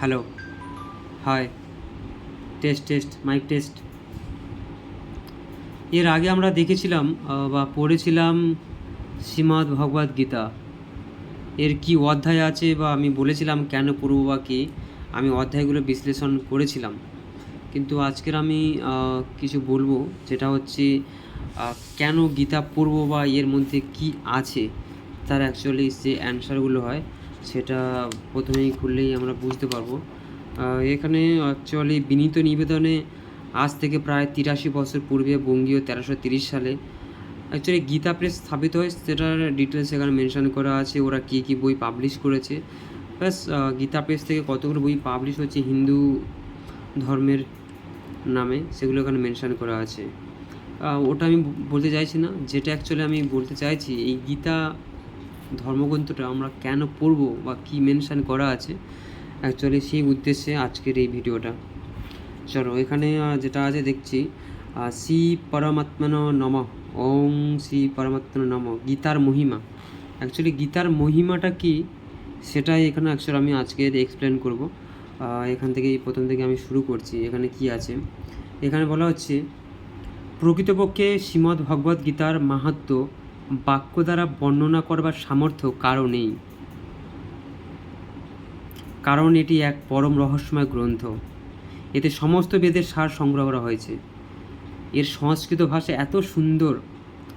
Hello hi test test mic test এর আগে আমরা দেখেছিলাম বা পড়েছিলাম শ্রীমদ্ ভগবদ গীতা। এর কি অধ্যায় আছে বা আমি বলেছিলাম কেন পড়ব বা কি, আমি অধ্যায়গুলো বিশ্লেষণ করেছিলাম। কিন্তু আজকের আমি কিছু বলব, যেটা হচ্ছে কেন গীতা পড়ব বা এর মধ্যে কি আছে, তার অ্যাকচুয়ালি যে অ্যান্সারগুলো হয় সেটা প্রথমেই খুললেই আমরা বুঝতে পারব। এখানে অ্যাকচুয়ালি বিনীত নিবেদনে আজ থেকে প্রায় তিরাশি বছর পূর্বে বঙ্গীয় তেরোশো তিরিশ সালে অ্যাকচুয়ালি গীতা প্রেস স্থাপিত হয়, সেটার ডিটেলস এখানে মেনশন করা আছে, ওরা কী কী বই পাবলিশ করেছে। প্লাস গীতা প্রেস থেকে কতগুলো বই পাবলিশ হচ্ছে হিন্দু ধর্মের নামে, সেগুলো এখানে মেনশন করা আছে। ওটা আমি বলতে চাইছি না, যেটা অ্যাকচুয়ালি আমি বলতে চাইছি, এই গীতা ধর্মগ্রন্থটা আমরা কেন পড়ব বা কী মেনশন করা আছে? অ্যাকচুয়ালি সেই উদ্দেশ্যে আজকের এই ভিডিওটা। চলো, এখানে যেটা আছে দেখছি শ্রী পরমাত্মন নম। ওং শ্রী পরমাত্মন নম, গীতার মহিমা। অ্যাকচুয়ালি গীতার মহিমাটা কি? সেটাই এখানে অ্যাকচুয়ালি আমি আজকে এক্সপ্লেন করব। এখান থেকেই প্রথম থেকে আমি শুরু করছি। এখানে কি আছে? এখানে বলা হচ্ছে, প্রকৃতপক্ষে শ্রীমদ্ ভগবদ্ গীতার মাহাত্ম্য বাক্য দ্বারা বর্ণনা করবার সামর্থ্য কারও নেই। কারণ এটি এক পরম রহস্যময় গ্রন্থ। এতে সমস্ত বেদের সার সংগ্রহ করা হয়েছে। এর সংস্কৃত ভাষা এত সুন্দর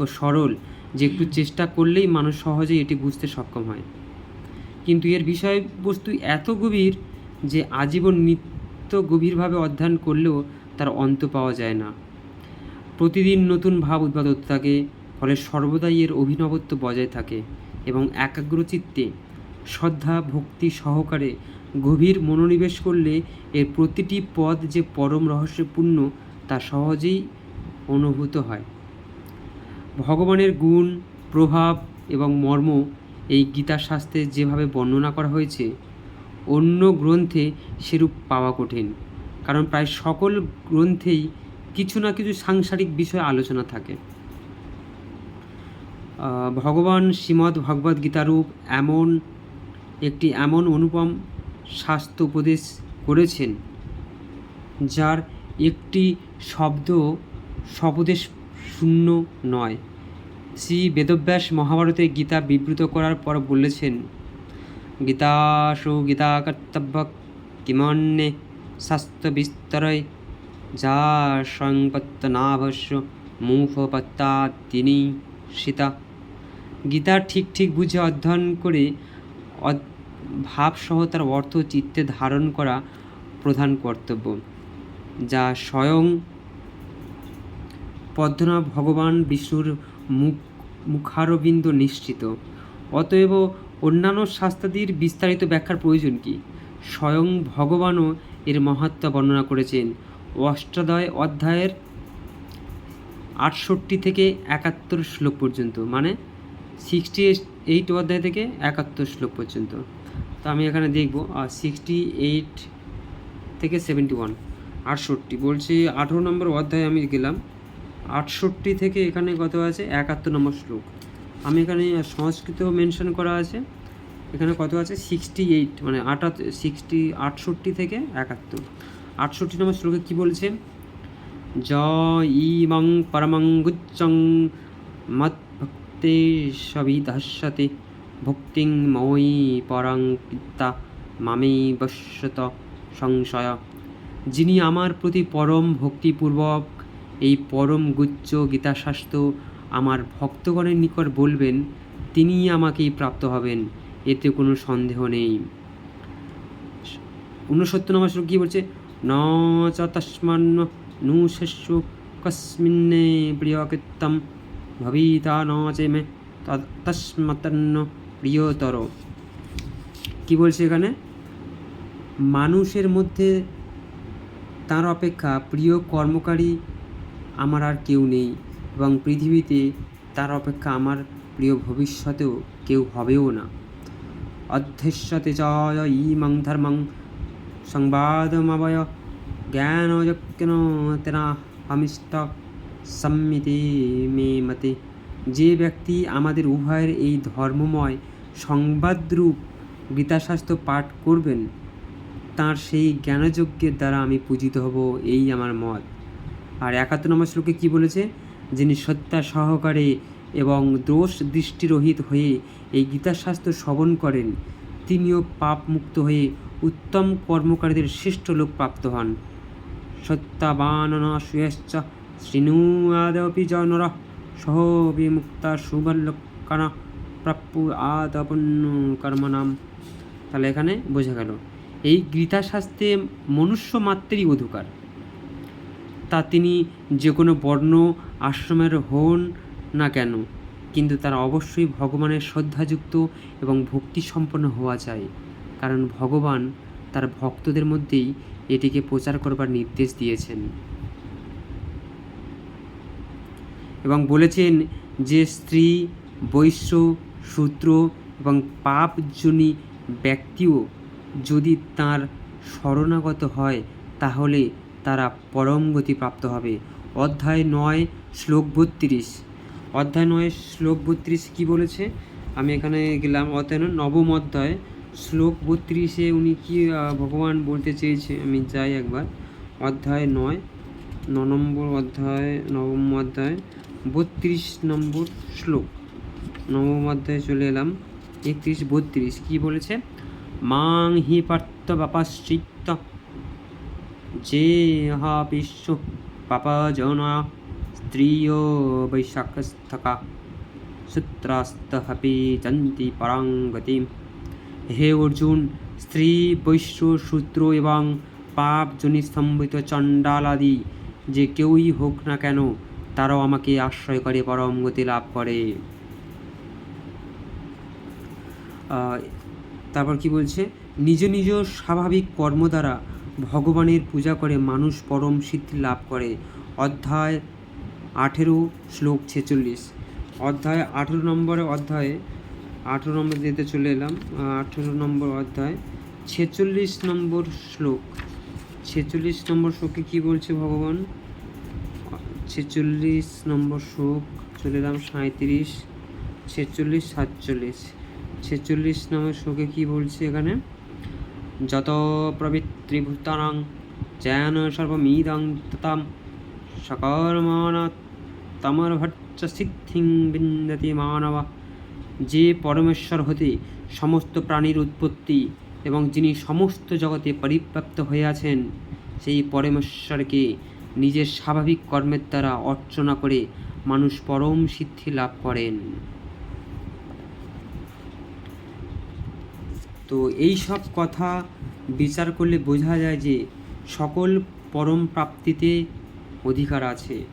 ও সরল যে একটু চেষ্টা করলেই মানুষ সহজেই এটি বুঝতে সক্ষম হয়। কিন্তু এর বিষয়বস্তু এত গভীর যে আজীবন নিত্য গভীরভাবে অধ্যয়ন করলেও তার অন্ত পাওয়া যায় না। প্রতিদিন নতুন ভাব উদ্ভূত থাকে ফলে সর্বদাই এর অভিনবত্ব বজায় থাকে এবং একাগ্রচিত্তে শ্রদ্ধা, ভক্তি সহকারে গভীর মনোনিবেশ করলে এর প্রতিটি পদ যে পরম রহস্যপূর্ণ তা সহজেই অনুভূত হয়। ভগবানের গুণ, প্রভাব এবং মর্ম এই গীতা শাস্ত্রে যেভাবে বর্ণনা করা হয়েছে, অন্য গ্রন্থে সেরূপ পাওয়া কঠিন, কারণ প্রায় সকল গ্রন্থেই কিছু না কিছু সাংসারিক বিষয়ে আলোচনা থাকে। ভগবান শ্রীমদ্ ভগবদ্ গীতারূপ এমন একটি এমন অনুপম শাস্ত্র উপদেশ করেছেন, যার একটি শব্দ স্বপদেশ শূন্য নয়। শ্রী বেদব্যাস মহাভারতে গীতা বিবৃত করার পর বলেছেন, গীতাসু গীতা কর্তব্য কিমন্যে শাস্ত্র বিস্তরয় যা সংপত্তনাভস্য মুফপত্তা তিনি সীতা গীতা ঠিক ঠিক বুঝে অধ্যয়ন করে ভাবসহ তার অর্থ চিত্তে ধারণ করা প্রধান কর্তব্য, যা স্বয়ং পদ্মনাভ ভগবান বিষ্ণুর মুখ, মুখারবিন্দ নিশ্চিত। অতএব অন্যান্য শাস্ত্রাদির বিস্তারিত ব্যাখ্যার প্রয়োজন কি? স্বয়ং ভগবানও এর মাহাত্ম্য বর্ণনা করেছেন। অষ্টাদয় অধ্যায়ের আটষট্টি থেকে একাত্তর শ্লোক পর্যন্ত মানে সিক্সটি এইট অধ্যায় থেকে একাত্তর শ্লোক পর্যন্ত। তো আমি এখানে দেখব আর সিক্সটি এইট থেকে সেভেন্টি ওয়ান আটষট্টি। বলছি আঠেরো নম্বর অধ্যায়ে আমি গেলাম, আটষট্টি থেকে এখানে কত আছে? একাত্তর নম্বর শ্লোক। আমি এখানে সংস্কৃত মেনশন করা আছে, এখানে কত আছে? সিক্সটি এইট মানে আটা সিক্সটি আটষট্টি থেকে একাত্তর। আটষট্টি নম্বর শ্লোকে কী বলছে? জ ইমং পরমং গুচ্চং মৎভক্তে সবিধস্যতে ভক্তিং মই পরং পিতা মামেই বশ্যত সংশয়। যিনি আমার প্রতি পরম ভক্তিপূর্বক এই পরম গুচ্ছ গীতাশাস্ত্র আমার ভক্তগণের নিকট বলবেন, তিনিই আমাকেই প্রাপ্ত হবেন, এতে কোনো সন্দেহ নেই। ঊনসত্তর নম্বর শ্লোক কী বলছে? ন চ তস্মান্ন নু শিষ্য কস্মিন্নে প্রিয়কৃত্তম ভবিতা ন চে মে তস্মাত্তন্ন প্রিয়তর কি বলছে এখানে? মানুষের মধ্যে তার অপেক্ষা প্রিয় কর্মকারী আমার আর কেউ নেই এবং পৃথিবীতে তার অপেক্ষা আমার প্রিয় ভবিষ্যতেও কেউ হবেও না। অধ্যস্যতে চ ইমং ধর্মং সংবাদমবয় জ্ঞানযজ্ঞন তেনা অমিষ্ট সম্মিতি মে মতে। যে ব্যক্তি আমাদের উভয়ের এই ধর্মময়, সংবাদরূপ গীতাশাস্ত্র পাঠ করবেন, তার সেই জ্ঞানযজ্ঞের দ্বারা আমি পূজিত হব, এই আমার মত। আর একাত্তর নম্বর শ্লোকে কী বলেছে? যিনি সত্তা সহকারে এবং দোষ দৃষ্টিরহিত হয়ে এই গীতাশাস্ত্র শ্রবণ করেন, তিনিও পাপ মুক্ত হয়ে উত্তম কর্মকারীদের শ্রেষ্ঠ লোক প্রাপ্ত হন। সত্যাবাননা সুয়শ্চ শৃণুয়াদপি জনর সহ বিমুক্তা সুবল্লকানা প্রাপ্য আদপন্ন কর্মনাম তাহলে এখানে বোঝা গেল, এই গীতাশাস্ত্রে মনুষ্য মাত্রেরই অধিকার। তা তিনি যে কোনো বর্ণ, আশ্রমের হন না কেন, কিন্তু তারা অবশ্যই ভগবানের শ্রদ্ধাযুক্ত এবং ভক্তি সম্পন্ন হওয়া চাই। কারণ ভগবান তার ভক্তদের মধ্যেই এটিকে প্রচার করবার নির্দেশ দিয়েছেন। এবং বলেছেন যে স্ত্রী, বৈশ্য, শূদ্র এবং পাপজনী ব্যক্তিও যদি তার শরণাগত হয়, তাহলে তারা পরম গতি প্রাপ্ত হবে। অধ্যায় নয়, শ্লোক বত্রিশ। অধ্যায় নয়, শ্লোক বত্রিশ কী বলেছে? আমি এখানে গেলাম। অধ্যায় নবম অধ্যায়। শ্লোক বত্রিশে উনি কি ভগবান বলতে চেয়েছে? আমি যাই একবার। অধ্যায় নয়, ন নম্বর অধ্যায়, নবম অধ্যায়। বত্রিশ নম্বর শ্লোক। নবম অধ্যায়ে চলে এলাম। একত্রিশ, বত্রিশ, কী বলেছে? মাং হি পার্থ বাপাশ্চিত্ত যে হা বিশ্ব পাপজনা স্ত্রিয় বৈশাখস্থকা। সূত্রাস্তহপি চন্তি পরাঙ্গতিম হে অর্জুন, স্ত্রী বৈশ্য সূত্র এবং পাপ জনিস্তম্ভিত চণ্ডালাদি যে কেউই হোক না কেন তারাও আমাকে আশ্রয় করে পরম গতি লাভ করে। তারপর কি বলছে? নিজ নিজ স্বাভাবিক কর্ম দ্বারা ভগবানের পূজা করে মানুষ পরম সিদ্ধি লাভ করে। অধ্যায় আঠেরো, শ্লোক ছেচল্লিশ। অধ্যায় আঠেরো নম্বরে অধ্যায়ে, আঠেরো নম্বর যেতে চলে এলাম আঠেরো নম্বর অধ্যায়, ছেচল্লিশ নম্বর শ্লোক। ছেচল্লিশ নম্বর শ্লোকে কি বলছে ভগবান? ছেচল্লিশ নম্বর শ্লোক চলে এলাম সাঁত্রিশ ছেচল্লিশ, সাতচল্লিশ। ছেচল্লিশ নম্বর শ্লোকে কি বলছে এখানে? যত প্রবৃত্তিভূতানাং জ্ঞান সর্বমিদং ততাম সকর্মণ তমর্ভট্ট সিদ্ধিং বিন্দতি মানব। যে পরমেশ্বর হতে সমস্ত প্রাণীর উৎপত্তি এবং যিনি সমস্ত জগতে পরিব্যাপ্ত হয়ে আছেন, সেই পরমেশ্বরকে নিজের স্বাভাবিক কর্মের দ্বারা অর্চনা করে মানুষ পরম সিদ্ধি লাভ করেন। তো এই সব কথা বিচার করলে বোঝা যায় যে সকল পরম প্রাপ্তিতে অধিকার আছে।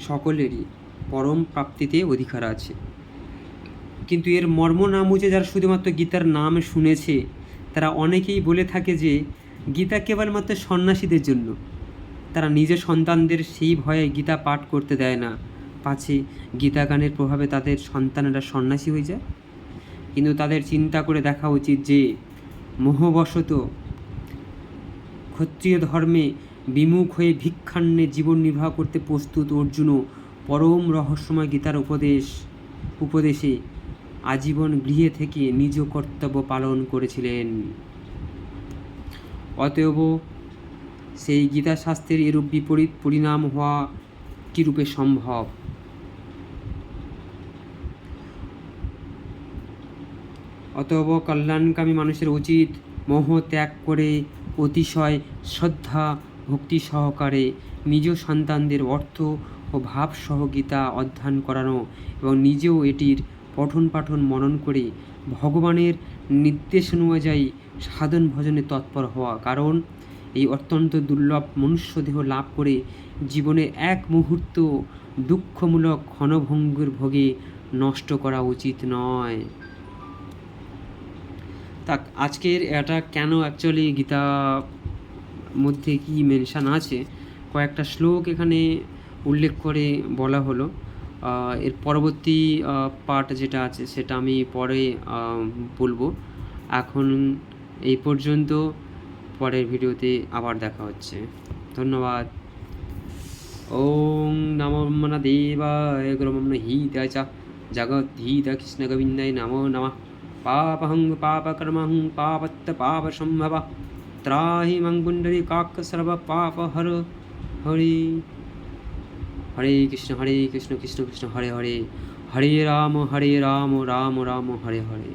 সকলেরই পরম প্রাপ্তিতে অধিকার আছে। কিন্তু এর মর্ম না বুঝে যারা শুধুমাত্র গীতার নাম শুনেছে, তারা অনেকেই বলে থাকে যে গীতা কেবলমাত্র সন্ন্যাসীদের জন্য। তারা নিজের সন্তানদের সেই ভয়ে গীতা পাঠ করতে দেয় না। পাছে গীতা গানের প্রভাবে তাদের সন্তানেরা সন্ন্যাসী হয়ে যায়। কিন্তু তাদের চিন্তা করে দেখা উচিত যে, মোহবশত ক্ষত্রিয় ধর্মে বিমুখ হয়ে ভিক্ষান্নে জীবন নির্বাহ করতে প্রস্তুত অর্জুনও পরম রহস্যময় গীতার উপদেশ, উপদেশে আজীবন গৃহে থেকে নিজ কর্তব্য পালন করেছিলেন। অতএব সেই গীতা শাস্ত্রের এরূপ বিপরীত পরিণাম হওয়া কীরূপে সম্ভব? অতএব কল্যাণকামী মানুষের উচিত মোহ ত্যাগ করে অতিশয় শ্রদ্ধা, ভক্তি সহকারে নিজ সন্তানদের অর্থ ও ভাবসহ গীতা অধ্যয়ন করানো এবং নিজেও এটির পঠন পাঠন মনন করে ভগবানের নির্দেশ অনুযায়ী সাধন ভজনে তৎপর হওয়া। কারণ এই অত্যন্ত দুর্লভ মনুষ্য দেহ লাভ করে জীবনে এক মুহূর্ত দুঃখমূলক ক্ষণভঙ্গুর ভোগে নষ্ট করা উচিত নয়। তা আজকের এটা কেন অ্যাকচুয়ালি গীতা মধ্যে কি মেনশান আছে? কয়েকটা শ্লোক এখানে উল্লেখ করে বলা হলো। এর পরবর্তী পার্ট যেটা আছে সেটা আমি পরে বলব। এখন এই পর্যন্ত পরের ভিডিওতে আবার দেখা হচ্ছে। ধন্যবাদ। ওং নমো দেবায় গুরুমন হিতায় চ জগদ্ধিত কৃষ্ণগোবিন্দায় নমো নমঃ। পাপহং পাপকর্মহং পাপত্য পাপসম্ভব। ত্রাহি মাং কাক্ষ সর্ব পাপ হর হরি। হরে কৃষ্ণ হরে কৃষ্ণ কৃষ্ণ কৃষ্ণ, হরে হরে। হরে রাম হরে রাম রাম রাম, হরে হরে।